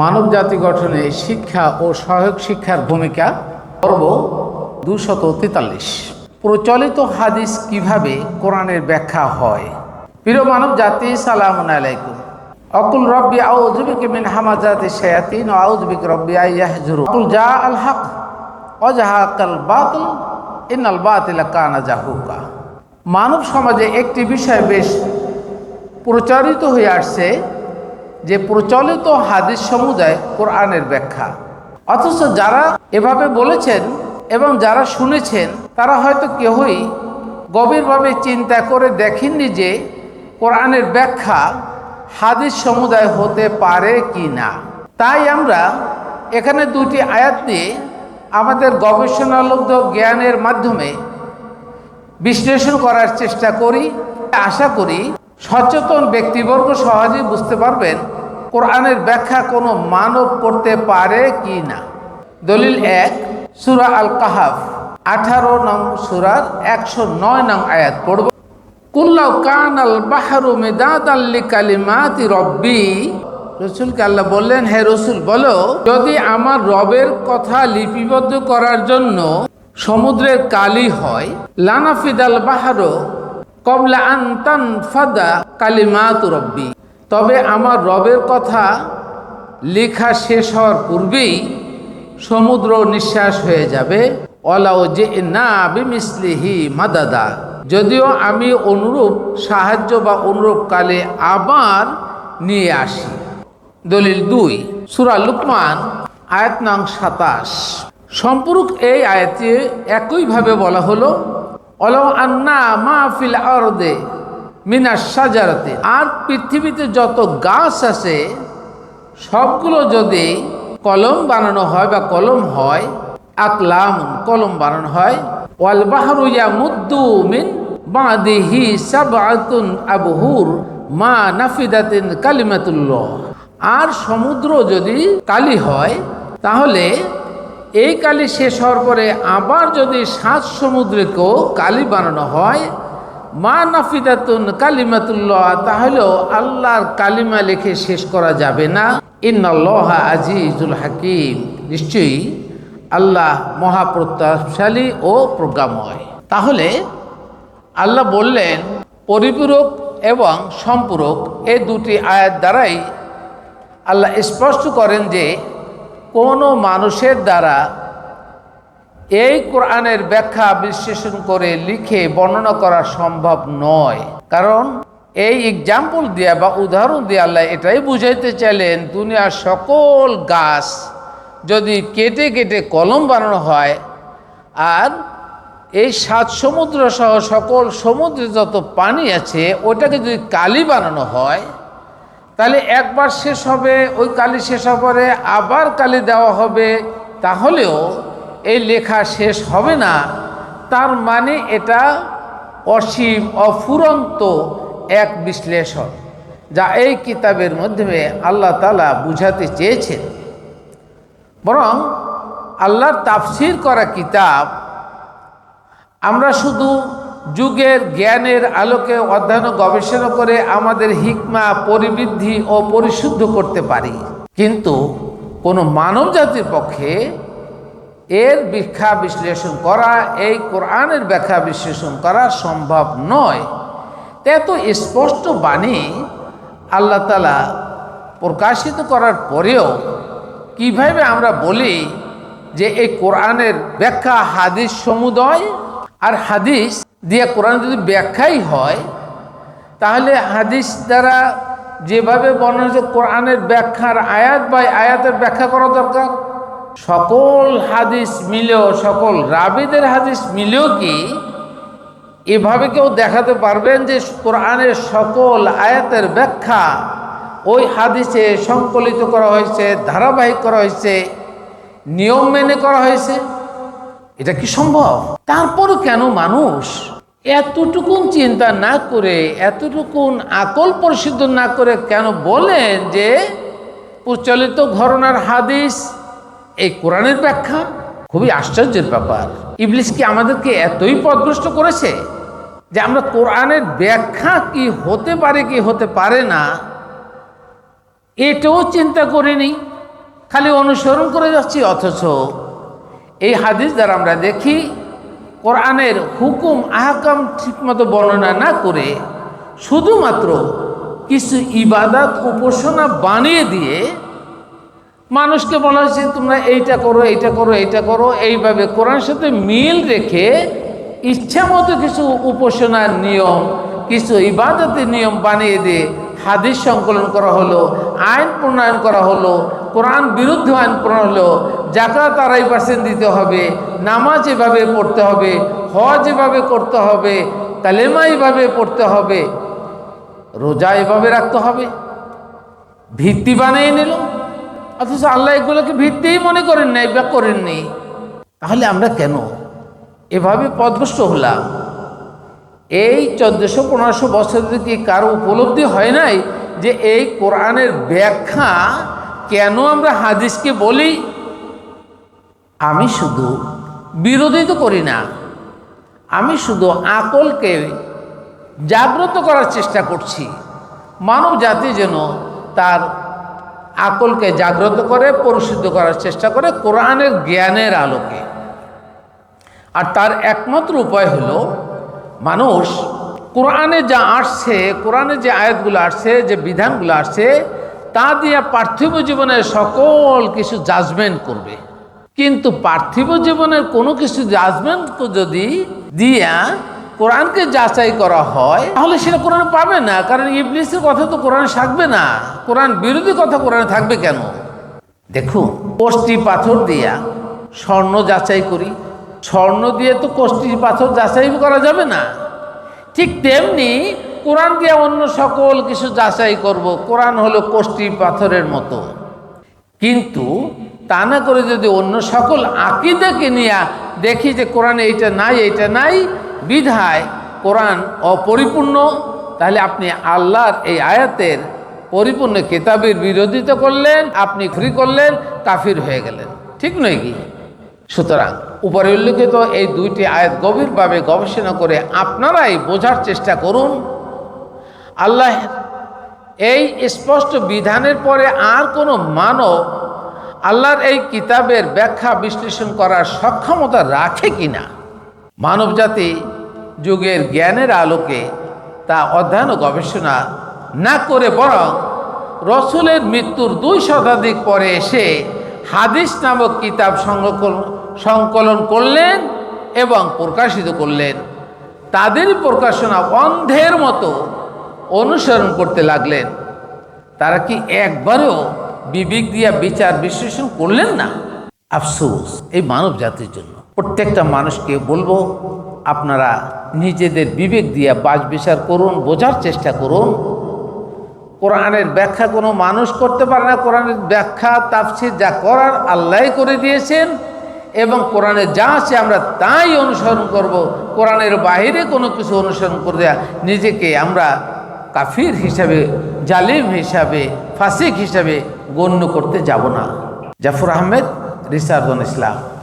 মানব জাতি গঠনে শিক্ষা ও সহায়ক শিক্ষার ভূমিকা পর্ব দুশত তেতাল্লিশ। প্রচলিত হাদিস কীভাবে কোরআনের ব্যাখ্যা হয়? প্রিয় মানব জাতি সালাম আলাইকুম। অকুল রব্বি আউজবিক মিন হামাজাতি শায়াতিন আউজবিক রব্বি আইয়াহজুরু অকুল জা আল হক অজাহাকাল বাতিল ইনাল বাতিল কানা জাহুকা। মানব সমাজে একটি বিষয় বেশ প্রচারিত হয়ে আসছে যে প্রচলিত হাদিস সমুদায় কোরআনের ব্যাখ্যা। অথচ যারা এভাবে বলেছেন এবং যারা শুনেছেন, তারা হয়তো কেউই গভীরভাবে চিন্তা করে দেখেননি যে কোরআনের ব্যাখ্যা হাদিস সমুদায় হতে পারে কি না। তাই আমরা এখানে দুটি আয়াত নিয়ে আমাদের গবেষণালব্ধ জ্ঞানের মাধ্যমে বিশ্লেষণ করার চেষ্টা করি। আশা করি সচেতন ব্যক্তিবর্গ সহজেই বুঝতে পারবেন কোরআনের ব্যাখ্যা কোনো মানব করতে পারে কি না? দলিল এক, সুরা আল কাহাফ আঠারো নং সুরার একশো নয় নং আয়াত পড়ব। কুল্লাউ কান আল বাহারু মেদাদ আল্লি কালিমাতি রব্বি। রসুলকে আল্লাহ বললেন, হে রসুল, বলো, যদি আমার রবের কথা লিপিবদ্ধ করার জন্য সমুদ্রের কালি হয় লানাফিদাল বাহারো কবলা আন্তান ফাদা কালিমাত রব্বি। তবে আমার রবের কথা লেখা শেষ হওয়ার পূর্বেই সমুদ্র নিঃশ্বাস হয়ে যাবে। অলাও যে না বিমিসলিহি মাদাদা। যদিও আমি অনুরূপ সাহায্য বা অনুরূপ কালে আবার নিয়ে আসি। দলিল দুই, সুরা লুকমান, আয়াত সাতাশ। সম্পূরক এই আয়াতে একইভাবে বলা হলো অলাও আন্না মা ফিল আরদে মিনা সাজারাতে আর পৃথিবীতে যত গাছ আছে, সবগুলো যদি কলম বানানো হয় বা কলম হয় আকলাম কলম বানানো হয়, ওয়াল বাহরু ইয়া মুদ্দু মিন বাদিহি সাবআতুন আবহুর মা নাফিদাতিন কালিমাতুল্লাহ। আর সমুদ্র যদি কালি হয়, তাহলে এই কালি শেষ হওয়ার পরে আবার যদি সাত সমুদ্রকেও কালি বানানো হয় মা নাফিদাতুন কালিমাতুল্লাহ, তাহলেও আল্লাহর কালিমা লিখে শেষ করা যাবে না। ইন্নাল্লাহ আজিজুল হাকিম। নিশ্চয়ই আল্লাহ মহাপ্রতাপশালী ও প্রজ্ঞাময়। তাহলে আল্লাহ বললেন, পরিপূরক এবং সম্পূরক এই দুটি আয়াত দ্বারাই আল্লাহ স্পষ্ট করেন যে কোনো মানুষের দ্বারা এই কোরআনের ব্যাখ্যা বিশ্লেষণ করে লিখে বর্ণনা করা সম্ভব নয়। কারণ এই এক্সাম্পল দিয়া বা উদাহরণ দিয়ে আল্লাহ এটাই বুঝাইতে চাইলেন, দুনিয়ার সকল গাছ যদি কেটে কেটে কলম বানানো হয় আর এই সাত সমুদ্র সহ সকল সমুদ্রে যত পানি আছে ওটাকে যদি কালি বানানো হয়, তাহলে একবার শেষ হবে, ওই কালি শেষ হওয়ার পরে আবার কালি দেওয়া হবে, তাহলেও এই লেখা শেষ হবে না, তার মানে এটা অসীম, অফুরন্ত এক বিশ্লেষণ, যা এই কিতাবের মাধ্যমে আল্লাহ তালা বুঝাতে চেয়েছেন। বরং আল্লাহর তাফসির করা কিতাব, আমরা শুধু যুগের জ্ঞানের আলোকে অধ্যয়ন গবেষণা করে আমাদের হিকমা, পরিবৃদ্ধি ও পরিশুদ্ধ করতে পারি। কিন্তু কোনো মানব জাতির পক্ষে এর ব্যাখ্যা বিশ্লেষণ করা, এই কোরআনের ব্যাখ্যা বিশ্লেষণ করা সম্ভব নয়। এত স্পষ্ট বাণী আল্লাহ তালা প্রকাশিত করার পরেও কীভাবে আমরা বলি যে এই কোরআনের ব্যাখ্যা হাদিস সমুদয় আর হাদিস দিয়ে কোরআন যদি ব্যাখ্যাই হয়, তাহলে হাদিস দ্বারা যেভাবে বর্ণনা কোরআনের ব্যাখ্যার আয়াত বা আয়াতের ব্যাখ্যা করা দরকার। সকল হাদিস মিলেও, সকল রাবিদের হাদিস মিলেও কি এভাবে কেউ দেখাতে পারবেন যে কোরআনের সকল আয়াতের ব্যাখ্যা ওই হাদিসে সংকলিত করা হয়েছে, ধারাবাহিক করা হয়েছে, নিয়ম মেনে করা হয়েছে? এটা কি সম্ভব? তারপরও কেন মানুষ এতটুকুন চিন্তা না করে, এতটুকুন আকল পরিশুদ্ধ না করে কেন বলেন যে প্রচলিত ঘরনার হাদিস এই কোরআনের ব্যাখ্যা খুবই আশ্চর্যের ব্যাপার। ইবলিশ কি আমাদেরকে এতই পদগ্রস্ত করেছে যে আমরা কোরআনের ব্যাখ্যা কি হতে পারে, কি হতে পারে না, এটাও চিন্তা করিনি, খালি অনুসরণ করে যাচ্ছি, অথচ এই হাদিস দ্বারা আমরা দেখি কোরআনের হুকুম, আহকাম ঠিকমতো বর্ণনা না করে শুধুমাত্র কিছু ইবাদত, উপাসনা বানিয়ে দিয়ে মানুষকে বলা হয়েছে, তোমরা এইটা করো এইটা করো এইটা করো। এইভাবে কোরআনের সাথে মিল রেখে ইচ্ছা মতো কিছু উপাসনার নিয়ম, কিছু ইবাদতের নিয়ম বানিয়ে দিয়ে হাদিস সংকলন করা হলো, আইন প্রণয়ন করা হলো, কোরআন বিরুদ্ধ আইন প্রণয়ন হলো জাকাত আড়াই পার্সেন্ট দিতে হবে, নামাজ এভাবে পড়তে হবে, হজ এভাবে করতে হবে তালেমা এভাবে পড়তে হবে, রোজা এভাবে রাখতে হবে, ভিত্তি বানিয়ে নিল। অথচ আল্লাহ এগুলোকে ভিত্তিই মনে করেন নাই বা করেননি তাহলে আমরা কেন? এভাবে পদভ্রষ্ট হলাম। এই চোদ্দশো পনেরোশো বছর কি কারও উপলব্ধি হয় নাই যে এই কোরআনের ব্যাখ্যা কেন আমরা হাদিসকে বলি? আমি শুধু বিরোধী তো করি না। আমি শুধু আকলকে জাগ্রত করার চেষ্টা করছি। মানব জাতি যেন তার আকলকে জাগ্রত করে, পরিশুদ্ধ করার চেষ্টা করে কোরআনের জ্ঞানের আলোকে। আর তার একমাত্র উপায় হল, মানুষ কোরআনে যা আসছে, কোরআনে যে আয়াতগুলো আসছে, যে বিধানগুলো আসছে, তা দিয়ে পার্থিব জীবনের সকল কিছু জাজমেন্ট করবে। কিন্তু পার্থিব জীবনের কোনো কিছু জাজমেন্ট যদি দিয়া কোরআনকে যাচাই করা হয়, তাহলে সেটা কোরআনে পাবে না, কারণ ইবলিসের কথা তো কোরআনে থাকবে না। কোরআন বিরোধী কথা কোরআনে থাকবে কেন? দেখুন কোষ্টি পাথর দিয়া স্বর্ণ যাচাই করি, স্বর্ণ দিয়ে তো কোষ্টি পাথর যাচাই করা যাবে না। ঠিক তেমনি কোরআন দিয়ে অন্য সকল কিছু যাচাই করব, কোরআন হলো কোষ্টি পাথরের মতো। কিন্তু তা না করে যদি অন্য সকল আকিদাকে নিয়ে দেখি যে কোরআনে এইটা নাই এইটা নাই বিধায় কোরআন অপরিপূর্ণ, তাহলে আপনি আল্লাহর এই আয়াতের পরিপূর্ণ কেতাবের বিরোধিতা করলেন, আপনি ফ্রি করলেন, কাফির হয়ে গেলেন। ঠিক নয় কি? সুতরাং উপরে উল্লেখিত এই দুইটি আয়াত গভীরভাবে গবেষণা করে আপনারাই বোঝার চেষ্টা করুন, আল্লাহ এই স্পষ্ট বিধানের পরে আর কোনো মানব আল্লাহর এই কিতাবের ব্যাখ্যা বিশ্লেষণ করার সক্ষমতা রাখে কিনা? মানব জাতি যুগের জ্ঞানের আলোকে তা অধ্যয়ন ও গবেষণা না করে বরং রসুলের মৃত্যুর দুই শতাধিক পরে এসে হাদিস নামক কিতাব সংকলন করলেন এবং প্রকাশিত করলেন। তাদের প্রকাশনা অন্ধের মতো অনুসরণ করতে লাগলেন। তারা কি একবারও বিবেক দিয়া বিচার বিশ্লেষণ করলেন না? আফসোস, এই মানব জাতির জন্য। প্রত্যেকটা মানুষকে বলব, আপনারা নিজেদের বিবেক দিয়ে বাজ বিচার করুন, বোঝার চেষ্টা করুন। কোরআনের ব্যাখ্যা কোনো মানুষ করতে পারে না। কোরআনের ব্যাখ্যা, তাফসির যা করার আল্লাহ করে দিয়েছেন এবং কোরআনে যা আছে আমরা তাই অনুসরণ করব। কোরআনের বাইরে কোনো কিছু অনুসরণ করে নিজেকে আমরা কাফির হিসাবে, জালিম হিসাবে, ফাসিক হিসাবে গণ্য করতে যাব না। Zafar Ahmed These are the Islam.